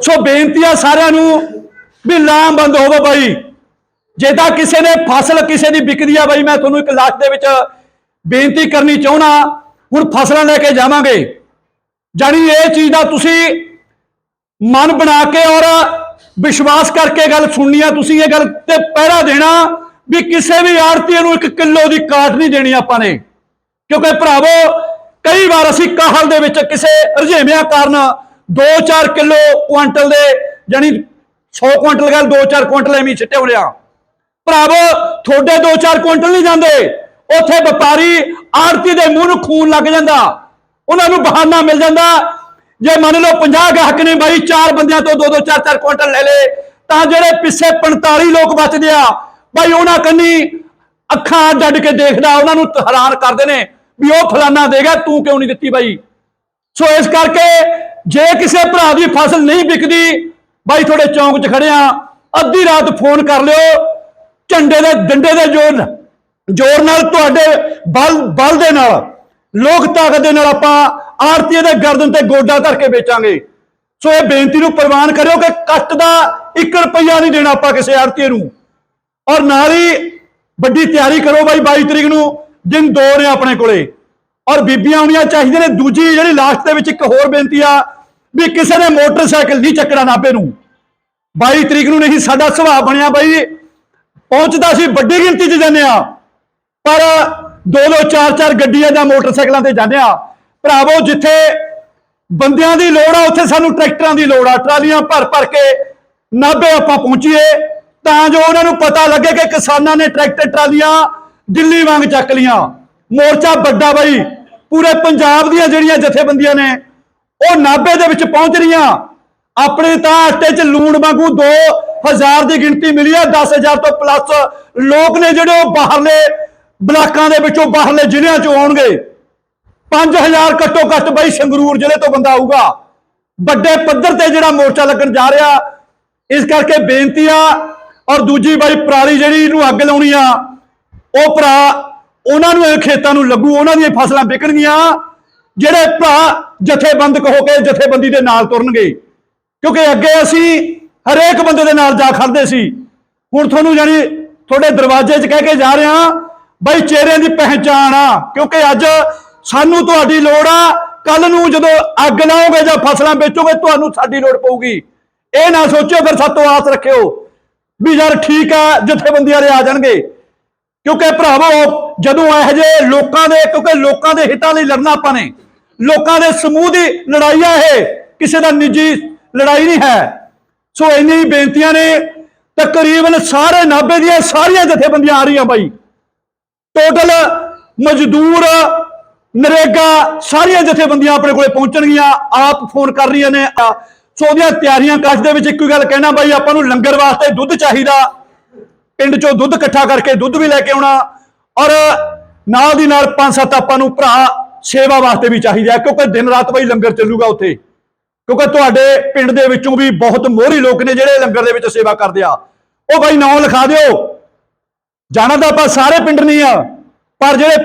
ਸੋ ਬੇਨਤੀ ਆ ਸਾਰਿਆਂ ਨੂੰ ਵੀ ਲਾਮਬੰਦ ਹੋਵੋ ਬਾਈ ਜੇ ਤਾਂ ਕਿਸੇ ਨੇ ਫਸਲ ਕਿਸੇ ਦੀ ਵਿਕਦੀ ਆ ਬਾਈ, ਮੈਂ ਤੁਹਾਨੂੰ ਇੱਕ ਲਾਸਟ ਦੇ ਵਿੱਚ ਬੇਨਤੀ ਕਰਨੀ ਚਾਹਣਾ ਹੁਣ ਫਸਲਾਂ ਲੈ ਕੇ ਜਾਵਾਂਗੇ। ਜਾਣੀ ਇਹ ਚੀਜ਼ ਦਾ ਤੁਸੀਂ ਮਨ ਬਣਾ ਕੇ ਔਰ ਵਿਸ਼ਵਾਸ ਕਰਕੇ ਗੱਲ ਸੁਣਨੀ ਆ, ਤੁਸੀਂ ਇਹ ਗੱਲ ਤੇ ਪਹਿਰਾ ਦੇਣਾ ਵੀ ਕਿਸੇ ਵੀ ਆੜਤੀ ਨੂੰ ਇੱਕ ਕਿਲੋ ਦੀ ਕਾਟ ਨਹੀਂ ਦੇਣੀ ਆਪਾਂ ਨੇ। ਕਿਉਂਕਿ ਭਰਾਵੋ, ਕਈ ਵਾਰ ਅਸੀਂ ਕਾਹਲ ਦੇ ਵਿੱਚ ਕਿਸੇ ਰੁਝੇਵਿਆਂ ਕਾਰਨ 2-4 ਕਿਲੋ ਕੁਆਂਟਲ ਦੇ ਜਾਨੀ 100 ਕੁਆਂਟਲ ਗੱਲ 2-4 ਕੁਆਂਟਲ ਐਵੇਂ ਛਿੱਟੇ ਹੋ ਲਿਆ ਭਰਾਵੋ, ਤੁਹਾਡੇ 2-4 ਕੁਆਂਟਲ ਨਹੀਂ ਜਾਂਦੇ। ਉੱਥੇ ਵਪਾਰੀ ਆੜਤੀ ਦੇ ਮੂੰਹ ਨੂੰ ਖੂਨ ਲੱਗ ਜਾਂਦਾ। ਉਹਨਾਂ ਨੂੰ ਬਹਾਨਾ ਮਿਲ ਜਾਂਦਾ। ਜੇ ਮੰਨ ਲਓ 50 ਗਾਹਕ ਨੇ ਬਾਈ, ਚਾਰ ਬੰਦਿਆਂ ਤੋਂ 2-2 4-4 ਕੁਆਂਟਲ ਲੈ ਲੇ ਤਾਂ ਜਿਹੜੇ ਪਿੱਛੇ 45 ਲੋਕ ਬਚਦੇ ਆ, ਬਾਈ ਉਹਨਾਂ ਕੰਨੀ ਅੱਖਾਂ ਡੱਡ ਕੇ ਦੇਖਦਾ, ਉਹਨਾਂ ਨੂੰ ਹੈਰਾਨ ਕਰਦੇ ਨੇ ਵੀ ਉਹ ਫਲਾਨਾ ਦੇਗਾ, ਤੂੰ ਕਿਉਂ ਨਹੀਂ ਦਿੱਤੀ ਬਾਈ? ਸੋ ਇਸ ਕਰਕੇ ਜੇ ਕਿਸੇ ਭਰਾ ਦੀ ਫਸਲ ਨਹੀਂ ਵਿਕਦੀ, ਬਾਈ ਤੁਹਾਡੇ ਚੌਂਕ 'ਚ ਖੜਿਆ ਅੱਧੀ ਰਾਤ ਫੋਨ ਕਰ ਲਿਓ, ਝੰਡੇ ਦੇ ਡੰਡੇ ਦੇ ਜ਼ੋਰ ਜ਼ੋਰ ਨਾਲ ਤੁਹਾਡੇ ਬਲ ਬਲ ਦੇ ਨਾਲ, ਲੋਕ ਤਾਕਤ ਦੇ ਨਾਲ ਆਪਾਂ ਆਰਤੀਏ ਦੇ ਗਰਦਨ ਤੇ ਗੋਡਾ ਧਰ ਕੇ ਵੇਚਾਂਗੇ। ਸੋ ਇਹ ਬੇਨਤੀ ਨੂੰ ਪ੍ਰਵਾਨ ਕਰਿਓ ਕਿ ਕੱਟ ਦਾ 1 ਰੁਪਈਆ ਨਹੀਂ ਦੇਣਾ ਆਪਾਂ ਕਿਸੇ ਆਰਤੀਏ ਨੂੰ। ਔਰ ਨਾਲ ਹੀ ਵੱਡੀ ਤਿਆਰੀ ਕਰੋ ਬਾਈ 22 ਤਰੀਕ ਨੂੰ, ਦਿਨ ਦੋ ਨੇ ਆਪਣੇ ਕੋਲੇ। ਔਰ ਬੀਬੀਆਂ ਆਉਣੀਆਂ ਚਾਹੀਦੀਆਂ ਨੇ। ਦੂਜੀ ਜਿਹੜੀ ਲਾਸਟ ਦੇ ਵਿੱਚ ਇੱਕ ਹੋਰ ਬੇਨਤੀ ਆ ਵੀ ਕਿਸੇ ਨੇ ਮੋਟਰਸਾਈਕਲ ਨਹੀਂ ਚੱਕਣਾ ਨਾਭੇ ਨੂੰ। 22 ਤਰੀਕ ਨੂੰ ਨਹੀਂ, ਸਾਡਾ ਸੁਭਾਅ ਬਣਿਆ ਬਾਈ। ਪਹੁੰਚਦਾ ਸੀ, ਵੱਡੀ ਗਿਣਤੀ 'ਚ ਜਾਂਦੇ ਆ ਪਰ ਦੋ ਦੋ, ਚਾਰ ਚਾਰ ਗੱਡੀਆਂ ਜਾਂ ਮੋਟਰਸਾਈਕਲਾਂ ਤੇ ਜਾਂਦੇ ਆ ਭਰਾਵੋ, ਜਿੱਥੇ ਬੰਦਿਆਂ ਦੀ ਲੋੜ ਆ, ਉੱਥੇ ਸਾਨੂੰ ਟਰੈਕਟਰਾਂ ਦੀ ਲੋੜ ਆ। ਟਰਾਲੀਆਂ ਭਰ ਭਰ ਕੇ ਨਾਭੇ ਆਪਾਂ ਪਹੁੰਚੀਏ। ਤਾਂ ਜੋ ਉਹਨਾਂ ਨੂੰ ਪਤਾ ਲੱਗੇ ਕਿ ਕਿਸਾਨਾਂ ਨੇ ਟਰੈਕਟਰ, ਟਰਾਲੀਆਂ ਦਿੱਲੀ ਵਾਂਗ ਚੱਕ ਲੀਆਂ ਮੋਰਚਾ ਵੱਡਾ ਬਾਈ। ਪੂਰੇ ਪੰਜਾਬ ਦੀਆਂ ਜਿਹੜੀਆਂ ਜਥੇਬੰਦੀਆਂ ਨੇ, ਉਹ ਨਾਭੇ ਦੇ ਵਿੱਚ ਪਹੁੰਚ ਰਹੀਆਂ। ਆਪਣੇ ਤਾਂ ਆਟੇ 'ਚ ਲੂਣ ਵਾਂਗੂ 2000 ਦੀ ਗਿਣਤੀ ਮਿਲੀ ਆ 10000 ਤੋਂ ਪਲੱਸ ਲੋਕ ਨੇ ਜਿਹੜੇ ਉਹ ਬਾਹਰਲੇ ਬਲਾਕਾਂ ਦੇ ਵਿੱਚੋਂ ਬਾਹਰਲੇ ਜ਼ਿਲ੍ਹਿਆਂ 'ਚੋਂ ਆਉਣਗੇ। 5000 ਘੱਟੋ ਘੱਟ ਬਈ ਸੰਗਰੂਰ ਜ਼ਿਲ੍ਹੇ ਤੋਂ ਬੰਦਾ ਆਊਗਾ। ਵੱਡੇ ਪੱਧਰ ਤੇ ਜਿਹੜਾ ਮੋਰਚਾ ਲੱਗਣ ਜਾ ਰਿਹਾ, ਇਸ ਕਰਕੇ ਬੇਨਤੀ ਆ, ਔਰ ਦੂਜੀ ਬਾਈ ਪਰਾਲੀ ਜਿਹੜੀ ਇਹਨੂੰ ਅੱਗ ਲਾਉਣੀ ਆ, ਉਹ ਭਰਾ ਉਹਨਾਂ ਨੂੰ ਇਹ ਖੇਤਾਂ ਨੂੰ ਲੱਗੂ, ਉਹਨਾਂ ਦੀਆਂ ਫਸਲਾਂ ਵਿਕਣਗੀਆਂ, ਜਿਹੜੇ ਭਰਾ ਜਥੇਬੰਦ ਹੋ ਕੇ ਜਥੇਬੰਦੀ ਦੇ ਨਾਲ ਤੁਰਨਗੇ। ਕਿਉਂਕਿ ਅੱਗੇ ਅਸੀਂ ਹਰੇਕ ਬੰਦੇ ਦੇ ਨਾਲ ਜਾ ਖੜਦੇ ਸੀ। ਹੁਣ ਤੁਹਾਨੂੰ ਜਾਨੀ ਤੁਹਾਡੇ ਦਰਵਾਜ਼ੇ 'ਚ ਕਹਿ ਕੇ ਜਾ ਰਹੇ ਹਾਂ ਬਈ ਚਿਹਰਿਆਂ ਦੀ ਪਹਿਚਾਣ ਆ। ਕਿਉਂਕਿ ਅੱਜ ਸਾਨੂੰ ਤੁਹਾਡੀ ਲੋੜ ਆ ਕੱਲ ਨੂੰ ਜਦੋਂ ਅੱਗ ਲਾਓਗੇ ਜਾਂ ਫਸਲਾਂ ਵੇਚੋਗੇ, ਤੁਹਾਨੂੰ ਸਾਡੀ ਲੋੜ ਪਊਗੀ। ਇਹ ਨਾ ਸੋਚਿਓ, ਫਿਰ ਸਾਤੋਂ ਆਸ ਰੱਖਿਓ ਵੀ ਯਾਰ ਠੀਕ ਆ, ਜਥੇਬੰਦੀਆਂ ਵਾਲੇ ਆ ਜਾਣਗੇ। ਕਿਉਂਕਿ ਭਰਾਵੋ ਜਦੋਂ ਇਹੋ ਜਿਹੇ ਲੋਕਾਂ ਦੇ, ਕਿਉਂਕਿ ਲੋਕਾਂ ਦੇ ਹਿੱਤਾਂ ਲਈ ਲੜਨਾ ਆਪਾਂ ਨੇ, ਲੋਕਾਂ ਦੇ ਸਮੂਹ ਦੀ ਲੜਾਈ ਆ ਇਹ, ਕਿਸੇ ਦਾ ਨਿੱਜੀ ਲੜਾਈ ਨਹੀਂ ਹੈ। ਸੋ ਇੰਨੀ ਬੇਨਤੀਆਂ ਨੇ, ਤਕਰੀਬਨ ਸਾਰੇ ਨਾਭੇ ਦੀਆਂ ਸਾਰੀਆਂ ਜਥੇਬੰਦੀਆਂ ਆ ਰਹੀਆਂ ਬਾਈ। ਟੋਟਲ ਮਜ਼ਦੂਰ, ਨਰੇਗਾ, ਸਾਰੀਆਂ ਜਥੇਬੰਦੀਆਂ ਆਪਣੇ ਕੋਲੇ ਪਹੁੰਚਣਗੀਆਂ, ਆਪ ਫੋਨ ਕਰ ਰਹੀਆਂ ਨੇ। ਸੋ ਉਹਦੀਆਂ ਤਿਆਰੀਆਂ ਕੱਚ ਦੇ ਵਿੱਚ ਇੱਕੋ ਹੀ ਗੱਲ ਕਹਿਣਾ ਬਾਈ, ਆਪਾਂ ਨੂੰ ਲੰਗਰ ਵਾਸਤੇ ਦੁੱਧ ਚਾਹੀਦਾ। ਪਿੰਡ ਚੋਂ ਦੁੱਧ ਇਕੱਠਾ ਕਰਕੇ ਦੁੱਧ ਵੀ ਲੈ ਕੇ ਆਉਣਾ। ਔਰ ਨਾਲ ਦੀ ਨਾਲ ਪੰਜ ਸੱਤ ਆਪਾਂ ਨੂੰ ਭਰਾ ਸੇਵਾ ਵਾਸਤੇ ਵੀ ਚਾਹੀਦਾ ਕਿਉਂਕਿ ਦਿਨ ਰਾਤ ਬਈ ਲੰਗਰ ਚੱਲੂਗਾ ਉੱਥੇ। ਕਿਉਂਕਿ ਤੁਹਾਡੇ ਪਿੰਡ ਦੇ ਵਿੱਚੋਂ ਵੀ ਬਹੁਤ ਮੋਹਰੀ ਲੋਕ ਨੇ ਜਿਹੜੇ ਲੰਗਰ ਦੇ ਵਿੱਚ ਸੇਵਾ ਕਰਦੇ ਆ। ਉਹ ਬਾਈ ਨਾਂ ਲਿਖਾ ਦਿਓ। ਜਾਣਾ ਤਾਂ ਆਪਾਂ ਸਾਰੇ ਪਿੰਡ ਨਹੀਂ ਆ ਪਰ ਜਿਹੜੇ